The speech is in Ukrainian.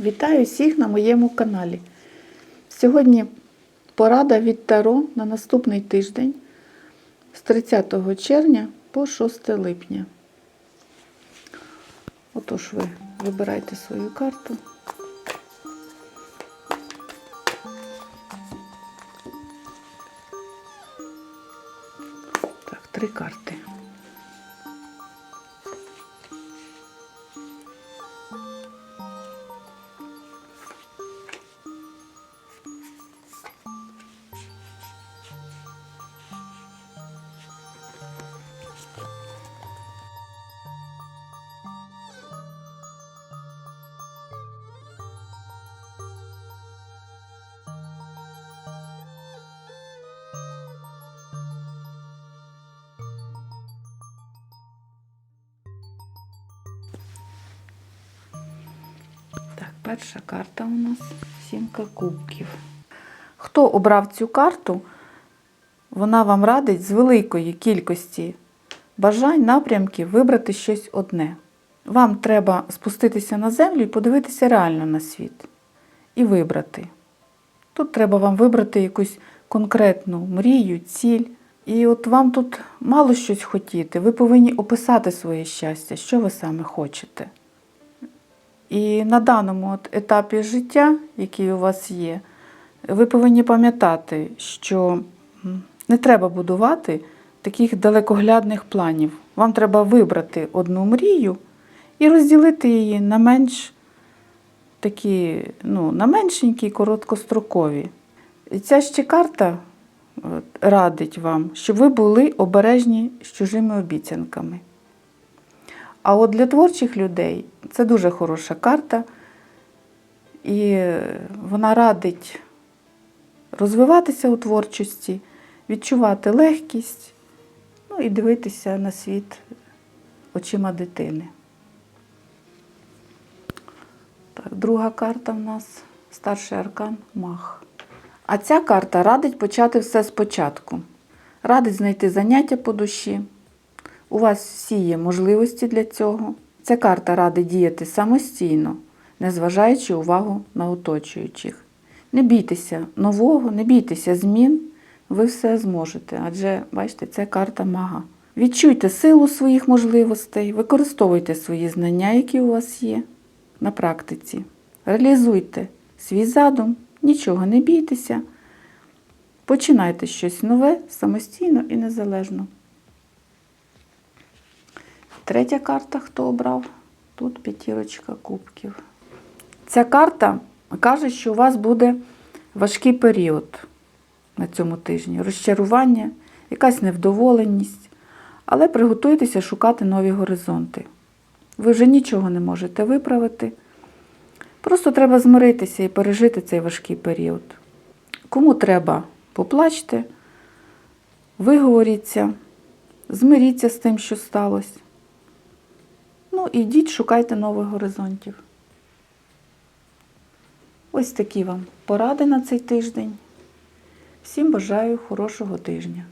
Вітаю всіх на моєму каналі. Сьогодні порада від Таро на наступний тиждень з 30 червня по 6 липня. Отож, ви вибирайте свою карту. Три карти. Перша карта у нас сімка кубків. Хто обрав цю карту, вона вам радить з великої кількості бажань, напрямків вибрати щось одне. Вам треба спуститися на землю і подивитися реально на світ. І вибрати. Тут треба вам вибрати якусь конкретну мрію, ціль. І от вам тут мало щось хотіти. Ви повинні описати своє щастя, що ви саме хочете. І на даному от етапі життя, який у вас є, ви повинні пам'ятати, що не треба будувати таких далекоглядних планів. Вам треба вибрати одну мрію і розділити її на менш такі, ну, на меншенькі, короткострокові. І ця ще карта радить вам, щоб ви були обережні з чужими обіцянками. А от для творчих людей це дуже хороша карта, і вона радить розвиватися у творчості, відчувати легкість, ну і дивитися на світ очима дитини. Так, друга карта в нас старший аркан Мах. А ця карта радить почати все спочатку. Радить знайти заняття по душі. У вас всі є можливості для цього. Ця карта радить діяти самостійно, не зважаючи увагу на оточуючих. Не бійтеся нового, не бійтеся змін, ви все зможете. Адже, бачите, це карта мага. Відчуйте силу своїх можливостей, використовуйте свої знання, які у вас є на практиці. Реалізуйте свій задум, нічого не бійтеся. Починайте щось нове самостійно і незалежно. Третя карта, хто обрав? Тут п'ятірочка кубків. Ця карта каже, що у вас буде важкий період на цьому тижні. Розчарування, якась невдоволеність. Але приготуйтеся шукати нові горизонти. Ви вже нічого не можете виправити. Просто треба змиритися і пережити цей важкий період. Кому треба, поплачте, виговоріться, змиріться з тим, що сталося. Ну, ідіть, шукайте нових горизонтів. Ось такі вам поради на цей тиждень. Всім бажаю хорошого тижня.